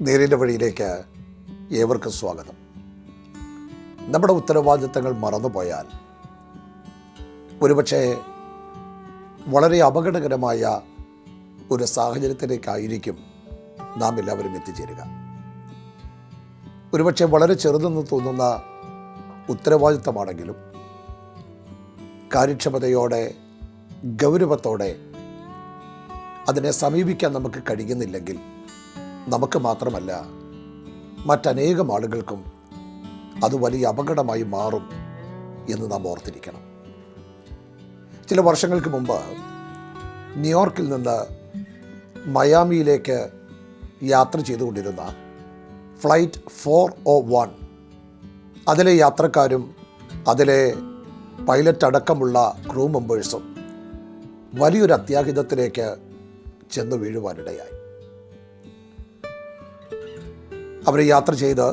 നേരിന്റെ വഴിയിലേക്ക് ഏവർക്കും സ്വാഗതം. നമ്മുടെ ഉത്തരവാദിത്തങ്ങൾ മറന്നുപോയാൽ ഒരുപക്ഷെ വളരെ അപകടകരമായ ഒരു സാഹചര്യത്തിലേക്കായിരിക്കും നാം എല്ലാവരും എത്തിച്ചേരുക. ഒരുപക്ഷെ വളരെ ചെറുതെന്ന് തോന്നുന്ന ഉത്തരവാദിത്തമാണെങ്കിലും കാര്യക്ഷമതയോടെ ഗൗരവത്തോടെ അതിനെ സമീപിക്കാൻ നമുക്ക് കഴിയുന്നില്ലെങ്കിൽ നമുക്ക് മാത്രമല്ല മറ്റനേകം ആളുകൾക്കും അത് വലിയ അപകടമായി മാറും എന്ന് നാം ഓർത്തിരിക്കണം. ചില വർഷങ്ങൾക്ക് മുമ്പ് ന്യൂയോർക്കിൽ നിന്ന് മയാമിയിലേക്ക് യാത്ര ചെയ്തുകൊണ്ടിരുന്ന ഫ്ലൈറ്റ് ഫോർ ഒ വൺ അതിലെ യാത്രക്കാരും അതിലെ പൈലറ്റ് അടക്കമുള്ള ക്രൂ മെമ്പേഴ്സും വലിയൊരു അത്യാഹിതത്തിലേക്ക് ചെന്ന് വീഴുവാനിടയായി. അവർ യാത്ര ചെയ്ത്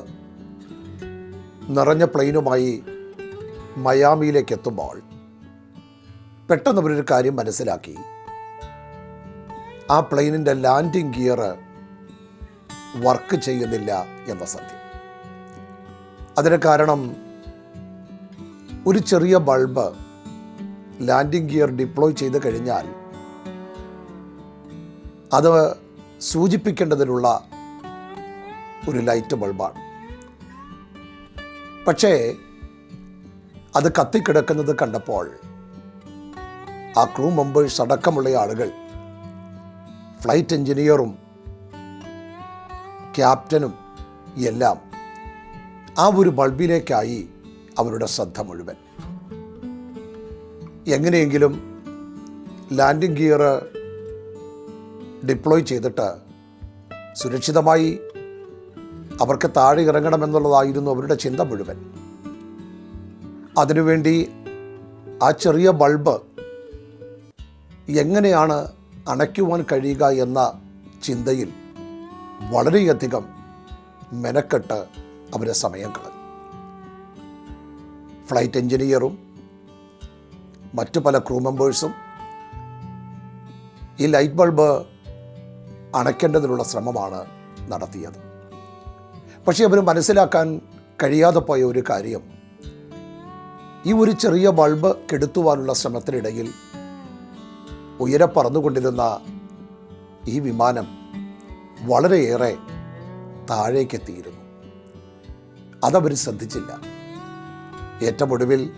നിറഞ്ഞ പ്ലെയിനുമായി മയാമിയിലേക്ക് എത്തുമ്പോൾ പെട്ടെന്ന് അവരൊരു കാര്യം മനസ്സിലാക്കി. ആ പ്ലെയിനിന്റെ ലാൻഡിംഗ് ഗിയർ വർക്ക് ചെയ്യുന്നില്ല എന്ന സത്യം. അതിന് കാരണം ഒരു ചെറിയ ബൾബ് ലാൻഡിംഗ് ഗിയർ ഡിപ്ലോയ് ചെയ്ത് കഴിഞ്ഞാൽ അത് സൂചിപ്പിക്കേണ്ടതിനുള്ള ഒരു ലൈറ്റ് ബൾബാണ്. പക്ഷേ അത് കത്തിക്കിടക്കുന്നത് കണ്ടപ്പോൾ ആ ക്രൂ മെമ്പേഴ്സ് അടക്കമുള്ള ആളുകൾ ഫ്ലൈറ്റ് എഞ്ചിനീയറും ക്യാപ്റ്റനും എല്ലാം ആ ഒരു ബൾബിലേക്കായി അവരുടെ ശ്രദ്ധ മുഴുവൻ. എങ്ങനെയെങ്കിലും ലാൻഡിംഗ് ഗിയർ ഡിപ്ലോയ് ചെയ്തിട്ട് സുരക്ഷിതമായി അവർക്ക് താഴെ ഇറങ്ങണമെന്നുള്ളതായിരുന്നു അവരുടെ ചിന്ത മുഴുവൻ. അതിനുവേണ്ടി ആ ചെറിയ ബൾബ് എങ്ങനെയാണ് അണയ്ക്കുവാൻ കഴിയുക എന്ന ചിന്തയിൽ വളരെയധികം മെനക്കെട്ട് അവരെ സമയം കളഞ്ഞു. ഫ്ലൈറ്റ് എഞ്ചിനീയറും മറ്റു പല ക്രൂ മെമ്പേഴ്സും ഈ ലൈറ്റ് ബൾബ് അണയ്ക്കേണ്ടതിനുള്ള ശ്രമമാണ് നടത്തിയത്. പക്ഷേ അവന് മനസ്സിലാക്കാൻ കഴിയാതെ പോയ ഒരു കാര്യം. ഈ ഒരു ചെറിയ ബൾബ് കെടുത്തുവാനുള്ള ശ്രമത്തിനിടയിൽ ഉയരെ പറന്നുകൊണ്ടിരുന്ന ഈ വിമാനം വളരെയേറെ താഴേക്കെത്തിയിരുന്നു. അതവർ ശ്രദ്ധിച്ചില്ല. ഏറ്റവും ഒടുവിൽ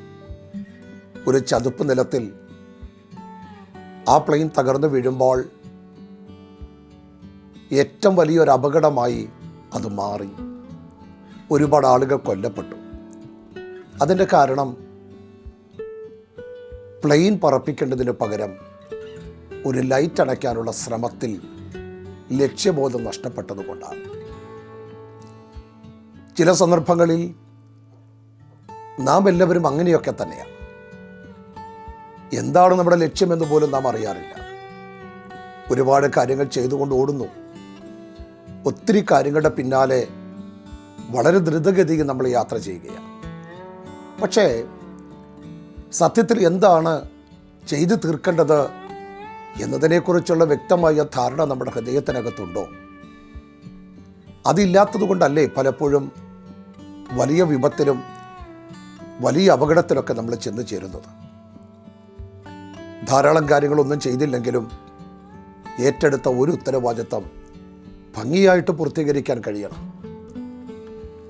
ഒരു ചതുപ്പ് നിലത്തിൽ ആ പ്ലെയിൻ തകർന്നു വീഴുമ്പോൾ ഏറ്റവും വലിയൊരു അപകടമായി അത് മാറി. ഒരുപാട് ആളുകൾ കൊല്ലപ്പെട്ടു. അതിന്റെ കാരണം പ്ലെയിൻ പറപ്പിക്കേണ്ടതിന് പകരം ഒരു ലൈറ്റ് അടയ്ക്കാനുള്ള ശ്രമത്തിൽ ലക്ഷ്യബോധം നഷ്ടപ്പെട്ടതുകൊണ്ടാണ്. ചില സന്ദർഭങ്ങളിൽ നാം എല്ലാവരും അങ്ങനെയൊക്കെ തന്നെയാണ്. എന്താണ് നമ്മുടെ ലക്ഷ്യമെന്ന് പോലും നാം അറിയാറില്ല. ഒരുപാട് കാര്യങ്ങൾ ചെയ്തുകൊണ്ട് ഓടുന്നു. ഒത്തിരി കാര്യങ്ങളുടെ പിന്നാലെ വളരെ ദ്രുതഗതിയിൽ നമ്മൾ യാത്ര ചെയ്യുകയാണ്. പക്ഷേ സത്യത്തിൽ എന്താണ് ചെയ്തു തീർക്കേണ്ടത് എന്നതിനെക്കുറിച്ചുള്ള വ്യക്തമായ ധാരണ നമ്മുടെ ഹൃദയത്തിനകത്തുണ്ടോ? അതില്ലാത്തതുകൊണ്ടല്ലേ പലപ്പോഴും വലിയ വിപത്തിലും വലിയ അപകടത്തിലൊക്കെ നമ്മൾ ചെന്നു ചേരുന്നത്? ധാരാളം കാര്യങ്ങളൊന്നും ചെയ്തില്ലെങ്കിലും ഏറ്റെടുത്ത ഒരു ഉത്തരവാദിത്തം ഭംഗിയായിട്ട് പൂർത്തീകരിക്കാൻ കഴിയണം.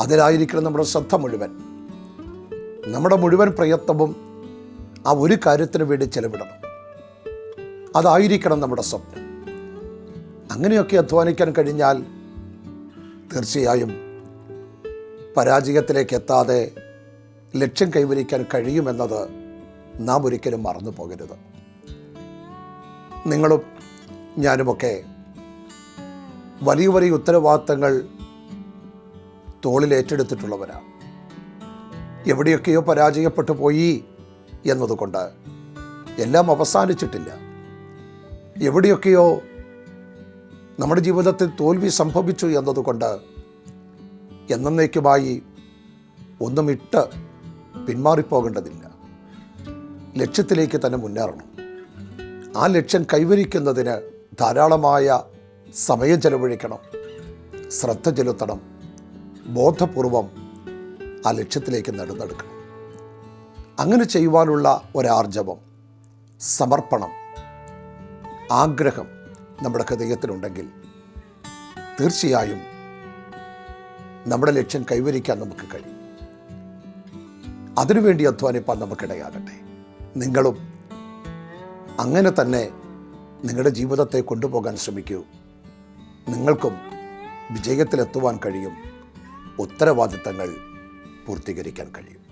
അതിലായിരിക്കണം നമ്മുടെ ശ്രദ്ധ മുഴുവൻ. നമ്മുടെ മുഴുവൻ പ്രയത്നവും ആ ഒരു കാര്യത്തിന് വേണ്ടി ചെലവിടണം. അതായിരിക്കണം നമ്മുടെ സ്വപ്നം. അങ്ങനെയൊക്കെ അധ്വാനിക്കാൻ കഴിഞ്ഞാൽ തീർച്ചയായും പരാജയത്തിലേക്ക് എത്താതെ ലക്ഷ്യം കൈവരിക്കാൻ കഴിയുമെന്നത് നാം ഒരിക്കലും മറന്നു പോകരുത്. നിങ്ങളും ഞാനുമൊക്കെ വലിയ വലിയ ഉത്തരവാദിത്തങ്ങൾ തോളിൽ ഏറ്റെടുത്തിട്ടുള്ളവരാണ്. എവിടെയൊക്കെയോ പരാജയപ്പെട്ടു പോയി എന്നതുകൊണ്ട് എല്ലാം അവസാനിച്ചിട്ടില്ല. എവിടെയൊക്കെയോ നമ്മുടെ ജീവിതത്തിൽ തോൽവി സംഭവിച്ചു എന്നതുകൊണ്ട് എന്നേക്കുമായി ഒന്നും ഇട്ട് പിന്മാറിപ്പോകേണ്ടതില്ല. ലക്ഷ്യത്തിലേക്ക് തന്നെ മുന്നേറണം. ആ ലക്ഷ്യം കൈവരിക്കുന്നതിന് ധാരാളമായ സമയം ചെലവഴിക്കണം. ശ്രദ്ധ ചെലുത്തണം. ബോധപൂർവം ആ ലക്ഷ്യത്തിലേക്ക് നടന്നെടുക്കണം അങ്ങനെ ചെയ്യുവാനുള്ള ഒരാർജവം സമർപ്പണം ആഗ്രഹം നമ്മുടെ ഹൃദയത്തിലുണ്ടെങ്കിൽ തീർച്ചയായും നമ്മുടെ ലക്ഷ്യം കൈവരിക്കാൻ നമുക്ക് കഴിയും. അതിനുവേണ്ടി അധ്വാനിപ്പാൻ നമുക്കിടയാകട്ടെ നിങ്ങളും അങ്ങനെ തന്നെ നിങ്ങളുടെ ജീവിതത്തെ കൊണ്ടുപോകാൻ ശ്രമിക്കൂ. നിങ്ങൾക്കും വിജയത്തിലെത്തുവാൻ കഴിയും. ഉത്തരവാദിത്തങ്ങൾ പൂർത്തീകരിക്കാൻ കഴിയും.